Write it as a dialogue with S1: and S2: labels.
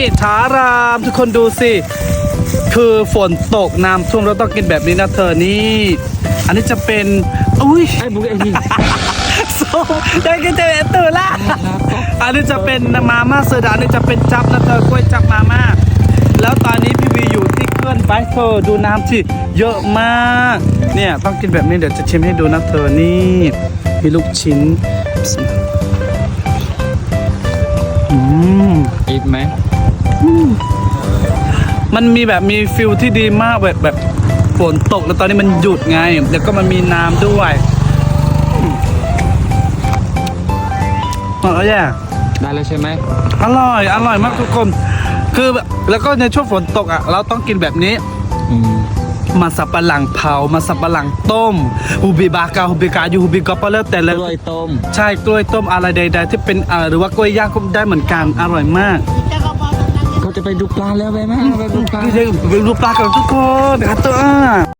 S1: นี่ทารามทุกคนดูสิ คือฝนตกน้ำท่วมเราต้องกินแบบนี้นะเธอนี่ อันนี้จะเป็นอุ้ย
S2: ไอ้บุกไอ้นี่
S1: ส้มยังกินเจเตื่นละอันนี้จะเป็นมาม่าเสือดาวอันนี้จะเป็นจับนะเธอกล้วยจับมาม่าแล้วตอนนี้พี่วีอยู่ที่เคลื่อนไปเธอดูน้ำที่เยอะมาก เนี่ยต้องกินแบบนี้เดี๋ยวจะชิมให้ดูนะเธอนี่มีลูกชิ้นอืม
S2: อีกไหม
S1: มันมีแบบมีฟิลที่ดีมากแบบแบบฝนตกแล้วตอนนี้มันหยุดไง แล้วก็มันมีน้ำด้วยอืมอร่อยแย่
S2: ได้แล้วใช่ไหม
S1: อร่อยอร่อยมากทุกคน คือแบบแล้วก็ในช่วงฝนตกอะ เราต้องกินแบบนี้
S2: อืม
S1: มาสับปะหลังเผามาสับปะหลังต้มฮูบิบากาฮูบิกายูฮูบิกอปเลอแต่
S2: ก
S1: ละ
S2: ล้วยต้ม
S1: ใช่กล้วยต้มอะไรใด ๆ ที่เป็นเอ่อหรือว่ากล้วยย่างก็ได้เหมือนกันอร่อยมาก
S2: เขาจะไปดูปลาแล้วไปไหมไปดูปลา
S1: กไปดูปลากันทุกคนนะครับตัว